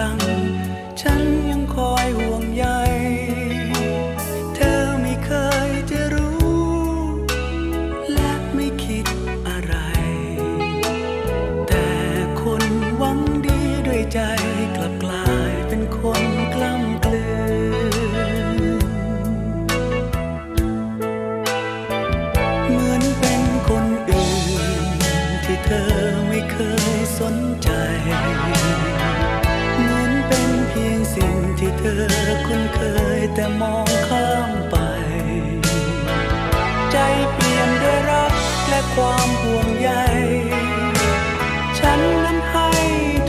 ลัง ฉันยังคอยห่วงใย เธอไม่เคยจะรู้ และไม่คิดอะไร แต่คนหวังดีด้วยใจกลับกลายเป็นคนกล้ำกลืนเหมือนเป็นคนอื่น ที่เธอไม่เคยสนใจ อคุ้นเคยแต่มองข้ามไป ใจเปลี่ยนด้วยรักและความห่วงใย ฉันนั้นให้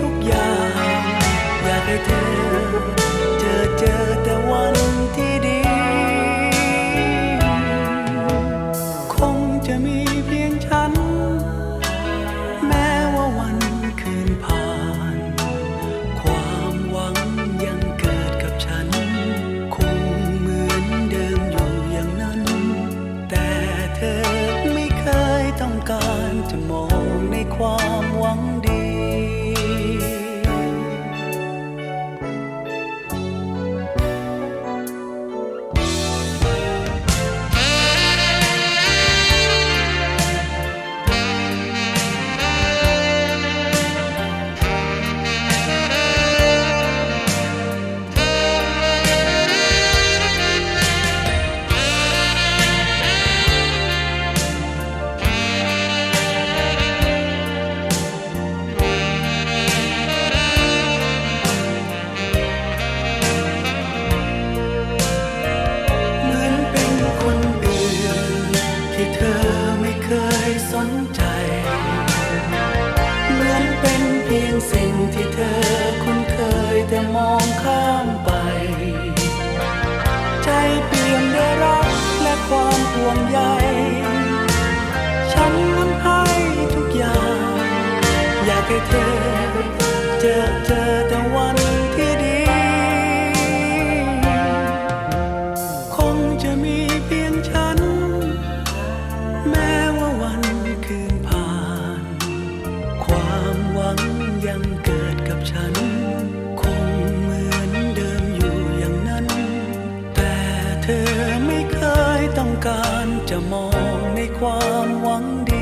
ทุกอย่าง อยากให้เธอ การจะมองในความหวัง ห่วงใยฉันนั้นให้ทุกอย่าง อยากให้เธอ เจอเจอแต่วันที่ดี คงจะมีเพียงฉัน แม้ว่าวันคืนผ่าน ความหวังยังเกิดกับฉัน เธอ